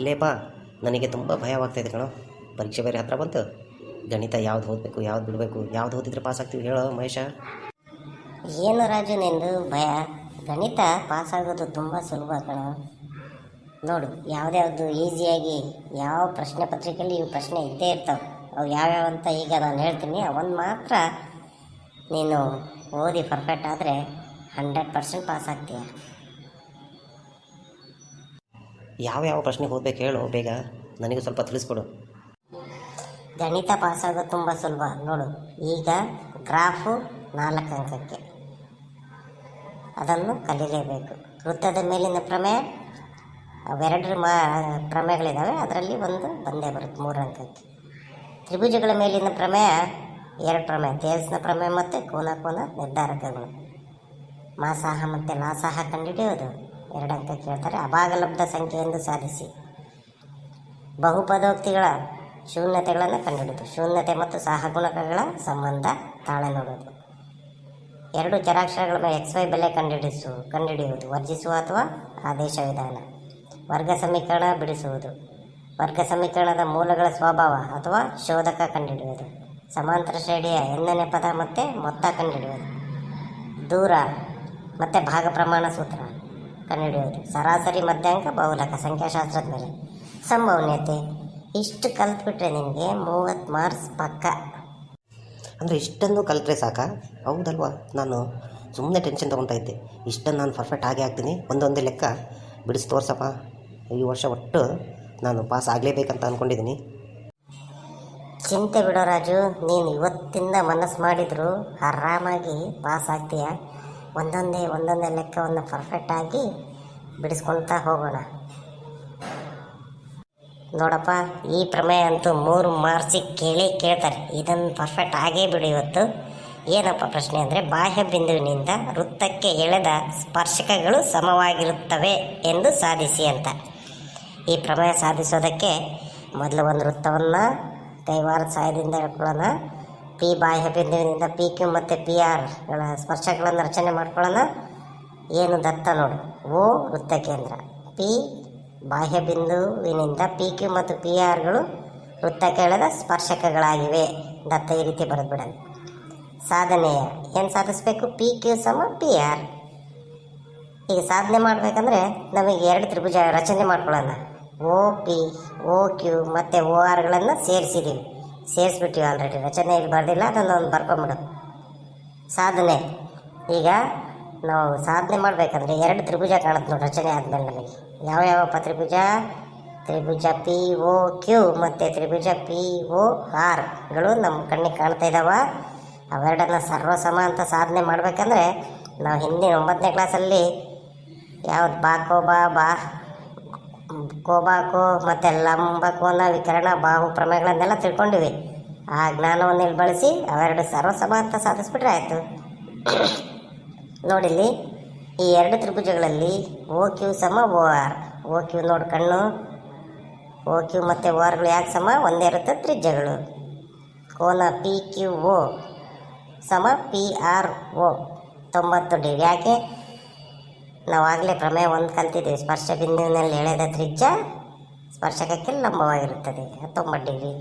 ಲೇಪಾ ನನಗೆ ತುಂಬ ಭಯವಾಗ್ತಾಯಿದೆ ಕಣೋ. ಪರೀಕ್ಷೆ ಬೇರೆ ಹತ್ರ ಬಂತು. ಗಣಿತ ಯಾವ್ದು ಓದಬೇಕು, ಯಾವ್ದು ಬಿಡಬೇಕು, ಯಾವ್ದು ಓದಿದ್ರೆ ಪಾಸ್ ಆಗ್ತೀವಿ ಹೇಳೋ ಮಹೇಶ. ಏನು ರಾಜು ನಿಂದು ಭಯ? ಗಣಿತ ಪಾಸ್ ಆಗೋದು ತುಂಬ ಸುಲಭ ಕಣ. ನೋಡು ಯಾವುದ್ಯಾವುದು ಈಸಿಯಾಗಿ ಯಾವ ಪ್ರಶ್ನೆ ಪತ್ರಿಕೆಯಲ್ಲಿ ಇವು ಪ್ರಶ್ನೆ ಇದ್ದೇ ಇರ್ತಾವೆ. ಅವು ಯಾವ್ಯಾವ ಅಂತ ಈಗ ನಾನು ಹೇಳ್ತೀನಿ. ಅವನ್ ಮಾತ್ರ ನೀನು ಓದಿ ಪರ್ಫೆಕ್ಟ್ ಆದರೆ ಹಂಡ್ರೆಡ್ ಪರ್ಸೆಂಟ್ ಪಾಸ್ ಆಗ್ತೀಯ. ಯಾವ ಯಾವ ಪ್ರಶ್ನೆಗೆ ಓದ್ಬೇಕು ಹೇಳು, ಬೇಗ. ನನಗೂ ಸ್ವಲ್ಪ ತಿಳಿಸ್ಕೊಡು. ಗಣಿತ ಪಾಸ್ ಆಗೋದು ತುಂಬ ಸುಲಭ, ನೋಡು. ಈಗ ಗ್ರಾಫು ನಾಲ್ಕು ಅಂಕಕ್ಕೆ. ಅದನ್ನು ಕಲಿಯಲೇಬೇಕು ವೃತ್ತದ ಮೇಲಿನ ಪ್ರಮೇಯ ಅವೆರಡರ ಮಾ ಪ್ರಮೇಯಗಳಿದ್ದಾವೆ ಅದರಲ್ಲಿ ಒಂದು ಬಂದೇ ಬರುತ್ತೆ, ಮೂರು ಅಂಕಕ್ಕೆ. ತ್ರಿಭುಜಗಳ ಮೇಲಿನ ಪ್ರಮೇಯ, ಎರಡು ಪ್ರಮೇಯ, ತೇಲ್ಸ್ನ ಪ್ರಮೇಯ ಮತ್ತು ಕೋನ ಕೋನ ನಿರ್ಧಾರಕಗಳು. ಮಾಸಾಹ ಮತ್ತು ಲಾಸಾಹ ಕಂಡುಹಿಡಿಯೋದು. ಎರಡು ಅಂತ ಕೇಳ್ತಾರೆ ಅಭಾಗಲಬ್ಧ ಸಂಖ್ಯೆಯನ್ನು ಸಾಧಿಸಿ. ಬಹುಪದೋಕ್ತಿಗಳ ಶೂನ್ಯತೆಗಳನ್ನು ಕಂಡುಹಿಡಿದು ಶೂನ್ಯತೆ ಮತ್ತು ಸಹಗುಣಕಗಳ ಸಂಬಂಧ ತಾಳೆ ನೋಡೋದು ಎರಡು ಚರಾಕ್ಷರಗಳ ಎಕ್ಸ್ ವೈ ಬೆಲೆ ಕಂಡುಹಿಡಿಸು, ಕಂಡುಹಿಡಿಯುವುದು. ವರ್ಜಿಸುವ ಅಥವಾ ಆದೇಶ ವಿಧಾನ. ವರ್ಗ ಸಮೀಕರಣ ಬಿಡಿಸುವುದು. ವರ್ಗ ಸಮೀಕರಣದ ಮೂಲಗಳ ಸ್ವಭಾವ ಅಥವಾ ಶೋಧಕ ಕಂಡುಹಿಡಿಯುವುದು. ಸಮಾಂತರ ಶ್ರೇಣಿಯ ಎಂದನೇ ಪದ ಮತ್ತು ಮೊತ್ತ ಕಂಡುಹಿಡಿಯುವುದು. ದೂರ ಮತ್ತು ಭಾಗ ಪ್ರಮಾಣ ಸೂತ್ರ. ಕಂಡುಹಿಡಿಯುವುದು ಸರಾಸರಿ ಮಧ್ಯಾಂಕ ಬಹುಲಕ ಸಂಖ್ಯಾಶಾಸ್ತ್ರದ ಮೇಲೆ ಸಂಭವನೀಯತೆ ಇಷ್ಟು ಕಲ್ತ್ಬಿಟ್ರೆ ನಿಮಗೆ ಮೂವತ್ತು ಮಾರ್ಕ್ಸ್ ಪಕ್ಕ. ಅಂದರೆ ಇಷ್ಟನ್ನು ಕಲಿತ್ರೆ ಸಾಕಾ? ಹೌದಲ್ವಾ? ನಾನು ಸುಮ್ಮನೆ ಟೆನ್ಷನ್ ತೊಗೊತಾ ಇದ್ದೆ. ಇಷ್ಟನ್ನು ನಾನು ಪರ್ಫೆಕ್ಟ್ ಆಗೇ ಆಗ್ತೀನಿ. ಒಂದೊಂದೇ ಲೆಕ್ಕ ಬಿಡಿಸಿ ತೋರ್ಸಪ್ಪ. ಈ ವರ್ಷ ಒಟ್ಟು ನಾನು ಪಾಸ್ ಆಗಲೇಬೇಕಂತ ಅಂದ್ಕೊಂಡಿದ್ದೀನಿ ಚಿಂತೆ ಬಿಡೋ ರಾಜು ನೀನು ಇವತ್ತಿಂದ ಮನಸ್ಸು ಮಾಡಿದ್ರು ಆರಾಮಾಗಿ ಪಾಸ್ ಆಗ್ತೀಯ? ಒಂದೊಂದೇ ಒಂದೊಂದೇ ಲೆಕ್ಕವನ್ನು ಪರ್ಫೆಕ್ಟಾಗಿ ಬಿಡಿಸ್ಕೊಳ್ತಾ ಹೋಗೋಣ. ನೋಡಪ್ಪ, ಈ ಪ್ರಮೇಯ ಅಂತೂ ಮೂರು ಮಾರ್ಕ್ಸಿಗೆ ಕೇಳಿ ಕೇಳ್ತಾರೆ. ಇದನ್ನು ಪರ್ಫೆಕ್ಟ್ ಆಗೇ ಬಿಡು ಇವತ್ತು. ಏನಪ್ಪ ಪ್ರಶ್ನೆ ಅಂದರೆ, ಬಾಹ್ಯ ಬಿಂದುವಿನಿಂದ ವೃತ್ತಕ್ಕೆ ಎಳೆದ ಸ್ಪರ್ಶಕಗಳು ಸಮವಾಗಿರುತ್ತವೆ ಎಂದು ಸಾಧಿಸಿ ಅಂತ. ಈ ಪ್ರಮೇಯ ಸಾಧಿಸೋದಕ್ಕೆ ಮೊದಲು ಒಂದು ವೃತ್ತವನ್ನು ಕೈವಾರ ಸಹಾಯದಿಂದ ಹೇಳ್ಕೊಳ್ಳೋಣ ಪಿ ಬಾಯ್ ಬಿಂದುವಿನಿಂದ ಪಿ ಕ್ಯೂ ಮತ್ತು ಪಿ ಆರ್ಗಳ ಸ್ಪರ್ಶಗಳನ್ನು ರಚನೆ ಮಾಡ್ಕೊಳ್ಳೋಣ. ಏನು ದತ್ತ ನೋಡು. ಓ ವೃತ್ತ ಕೇಂದ್ರ. ಪಿ ಬಾಹ್ಯ ಬಿಂದುವಿನಿಂದ ಪಿ ಕ್ಯೂ ಮತ್ತು ಪಿ ಆರ್ಗಳು ವೃತ್ತ ಕೇಳದ ಸ್ಪರ್ಶಕಗಳಾಗಿವೆ. ದತ್ತ ಈ ರೀತಿ ಬರೆದ್ಬಿಡೋಣ ಸಾಧನೆಯ. ಏನು ಸಾಧಿಸಬೇಕು? ಪಿ ಕ್ಯೂ ಸಮ ಪಿ ಆರ್. ಈಗ ಸಾಧನೆ ಮಾಡಬೇಕಂದ್ರೆ ನಮಗೆ ಎರಡು ತ್ರಿಭುಜ ರಚನೆ ಮಾಡ್ಕೊಳ್ಳೋಣ. ಓ ಪಿ, ಓ ಕ್ಯೂ ಮತ್ತು ಓ ಆರ್ಗಳನ್ನು ಸೇರಿಸಿದ್ದೀವಿ ಸೇರಿಸ್ಬಿಟ್ಟಿವಿ ಆಲ್ರೆಡಿ ರಚನೆ ಇಲ್ಲಿ ಬರೆದಿಲ್ಲ, ಅದನ್ನು ಒಂದು ಬರ್ಕೊಂಬಿಡು ಸಾಧನೆ. ಈಗ ನಾವು ಸಾಧನೆ ಮಾಡಬೇಕಂದ್ರೆ ಎರಡು ತ್ರಿಭುಜ ಕಾಣುತ್ತೆ ನೋಡಿ, ರಚನೆ ಆದಮೇಲೆ ನಮಗೆ. ಯಾವ ಯಾವಪ್ಪ ತ್ರಿಭುಜ? ತ್ರಿಭುಜ ಪಿ ಓ ಕ್ಯೂ ಮತ್ತು ತ್ರಿಭುಜ ಪಿ ಓ ಆರ್ಗಳು ನಮ್ಮ ಕಣ್ಣಿಗೆ ಕಾಣ್ತಾ ಇದ್ದಾವ ಅವೆರಡನ್ನ ಸರ್ವಸಮ ಅಂತ ಸಾಧನೆ ಮಾಡಬೇಕಂದ್ರೆ ನಾವು ಹಿಂದಿನ ಒಂಬತ್ತನೇ ಕ್ಲಾಸಲ್ಲಿ ಯಾವ್ದು ಬಾ ಕೋ ಬಾ ಬಾ ಕೋಬಾಕೋ ಮತ್ತು ಲಂಬಕು ಅನ್ನೋ ವಿಕರಣ ಬಾಹು ಪ್ರಮೇಯಗಳನ್ನೆಲ್ಲ ತಿಳ್ಕೊಂಡಿವಿ. ಆ ಜ್ಞಾನವನ್ನು ಇಲ್ಲಿ ಬಳಸಿ ಅವೆರಡು ಸರ್ವಸಮ ಅಂತ ಸಾಧಿಸ್ಬಿಟ್ರೆ ಆಯಿತು. ನೋಡಿಲ್ಲಿ ಈ ಎರಡು ತ್ರಿಭುಜಗಳಲ್ಲಿ ಓ ಕ್ಯೂ ಸಮ ಓ ಆರ್. ಓ ಕ್ಯೂ ನೋಡಿ ಕಣ್ಣು, ಓ ಕ್ಯೂ ಮತ್ತು ಓ ಆರ್ಗಳು ಯಾಕೆ ಸಮ? ಒಂದೇ ಇರುತ್ತೆ ತ್ರಿಜ್ಯಗಳು. ಕೋನ ಪಿ ಕ್ಯೂ ಓ ಸಮ ಪಿ ಆರ್ ಓ. ತೊಂಬತ್ತು ಡಿಗ್ರಿ. ಯಾಕೆ? ನಾವು ಆಗಲೇ ಪ್ರಮೇಯ ಒಂದು ಕಲ್ತಿದ್ದೀವಿ. ಸ್ಪರ್ಶ ಬಿಂದುವಿನಲ್ಲಿ ಎಳೆದ ತ್ರಿಜ್ಯ ಸ್ಪರ್ಶಕಕ್ಕೆ ಲಂಬವಾಗಿರುತ್ತದೆ. ಹತ್ತೊಂಬತ್ತು ಡಿಗ್ರಿ.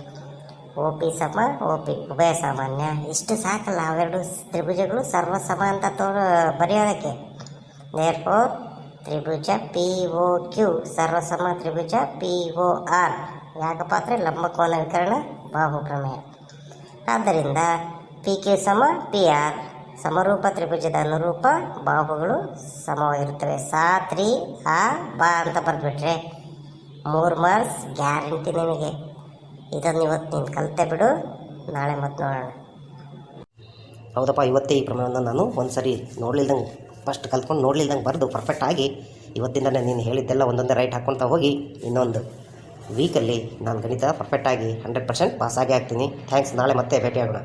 ಓ ಪಿ ಸಮ ಒ ಪಿ ಉಭಯ ಸಾಮಾನ್ಯ. ಇಷ್ಟು ಸಾಕಲ್ಲ, ಅವೆರಡು ತ್ರಿಭುಜಗಳು ಸರ್ವ ಸಮ ಅಂತ ತೋ ಬರೆಯೋದಕ್ಕೆ. ನೇರ್ಪೋ ತ್ರಿಭುಜ ಪಿ ಓ ಕ್ಯೂ ಸರ್ವಸಮ ತ್ರಿಭುಜ ಪಿ ಓ ಆರ್ ಯಾಕಪ್ಪ ಅಂದರೆ ಲಂಬಕೋನ ವಿಕರಣ, ಬಾಹು ಪ್ರಮೇಯ. ಆದ್ದರಿಂದ ಪಿ ಕ್ಯೂ ಸಮ ಪಿ ಆರ್ ಸಮರೂಪ, ತ್ರಿಭುಜದ ಅನುರೂಪ, ಬಾಹುಗಳು ಸಮವಾಗಿರುತ್ತವೆ. ಸಾ, ತ್ರಿ, ಆ, ಬಾ ಅಂತ ಬರೆದ್ಬಿಟ್ರೆ ಮೂರು ಮಾರ್ಕ್ಸ್ ಗ್ಯಾರಂಟಿ ನಿಮಗೆ. ಇದನ್ನು ಇವತ್ತು ನೀನು ಕಲಿತೆ ಬಿಡು. ನಾಳೆ ಮತ್ತೆ ನೋಡೋಣ. ಹೌದಪ್ಪ, ಇವತ್ತೇ ಈ ಪ್ರಮಾಣವನ್ನು ನಾನು ಒಂದು ಸರಿ ನೋಡ್ಲಿಲ್ದಂಗೆ ಫಸ್ಟ್ ಕಲ್ತ್ಕೊಂಡು ನೋಡ್ಲಿಲ್ದಂಗೆ ಬರೆದು ಪರ್ಫೆಕ್ಟ್ ಆಗಿ ಇವತ್ತಿಂದಲೇ ನೀನು ಹೇಳಿದ್ದೆಲ್ಲ ಒಂದೊಂದೇ ರೈಟ್ ಹಾಕ್ಕೊಳ್ತಾ ಹೋಗಿ ಇನ್ನೊಂದು ವೀಕಲ್ಲಿ ನಾನು ಗಣಿತ ಪರ್ಫೆಕ್ಟಾಗಿ ಹಂಡ್ರೆಡ್ ಪರ್ಸೆಂಟ್ ಪಾಸಾಗೇ ಆಗ್ತೀನಿ. ಥ್ಯಾಂಕ್ಸ್ ನಾಳೆ ಮತ್ತೆ ಭೇಟಿಯಾಗೋಣ.